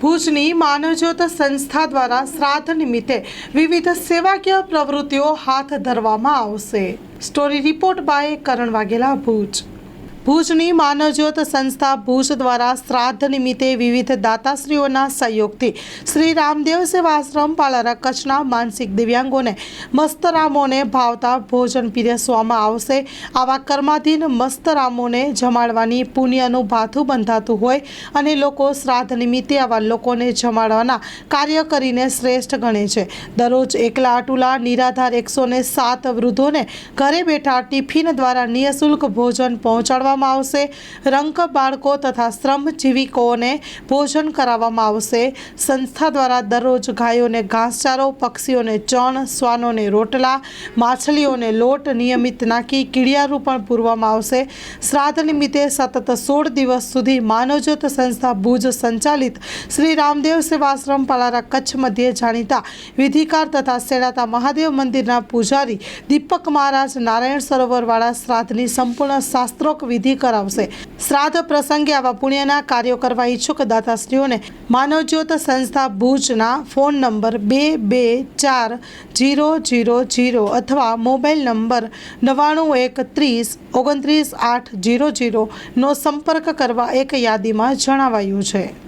ભુજની માનવજ્યોત સંસ્થા દ્વારા શ્રાદ્ધ નિમિત્તે વિવિધ સેવાકીય પ્રવૃત્તિઓ હાથ ધરવામાં આવશે. Story report by Karan Vaghela Bhuj. ભુજની માનવજ્યોત સંસ્થા ભુજ દ્વારા શ્રાદ્ધ નિમિત્તે વિવિધ દાતાશ્રીઓના સહયોગથી શ્રી રામદેવ સેવાશ્રમ પાલારા કચ્છના માનસિક દિવ્યાંગોને મસ્તરામોને ભાવતા ભોજન પીરસવામાં આવશે. આવા કર્માધીન મસ્તરામોને જમાડવાની પુણ્યનું ભાથું બંધાતું હોય અને લોકો શ્રાદ્ધ નિમિત્તે આવા લોકોને જમાડવાના કાર્ય કરીને શ્રેષ્ઠ ગણે છે. દરરોજ એકલા અટુલા નિરાધાર એકસો ને સાત વૃદ્ધોને ઘરે બેઠા ટિફિન દ્વારા નિઃશુલ્ક ભોજન પહોંચાડવામાં આવશે. રંક બાળકો તથા શ્રમજીવીકોને ભોજન કરાવવામાં આવશે. સંસ્થા દ્વારા દરરોજ ગાયોને ઘાસચારો, પક્ષીઓને ચણ, શ્વાનોને રોટલા, માછલીઓને લોટ નિયમિત નાખી કીડિયારું પણ પૂરવામાં આવશે. શ્રાદ્ધ નિમિત્તે સતત સોળ દિવસ સુધી માનવજ્યોત સંસ્થા ભુજ સંચાલિત શ્રી રામદેવ સેવાશ્રમ પાલારા કચ્છ મધ્યે જાણીતા વિધિકાર તથા સેડાતા મહાદેવ મંદિરના પૂજારી દીપક મહારાજ નારાયણ સરોવરવાળા શ્રાદ્ધની સંપૂર્ણ શાસ્ત્રોક વિધિ કરાવશે. શ્રાદ્ધ પ્રસંગે આવા પુણ્યના કાર્યો કરવા ઈચ્છુક દાતાશ્રીઓને માનવજ્યોત સંસ્થા ભુજના ફોન નંબર બે બે ચાર જીરો જીરો જીરો અથવા મોબાઈલ નંબર નવ્વાણું એક ત્રીસ ઓગણત્રીસ આઠ જીરો જીરોનો સંપર્ક કરવા એક યાદીમાં જણાવાયું છે.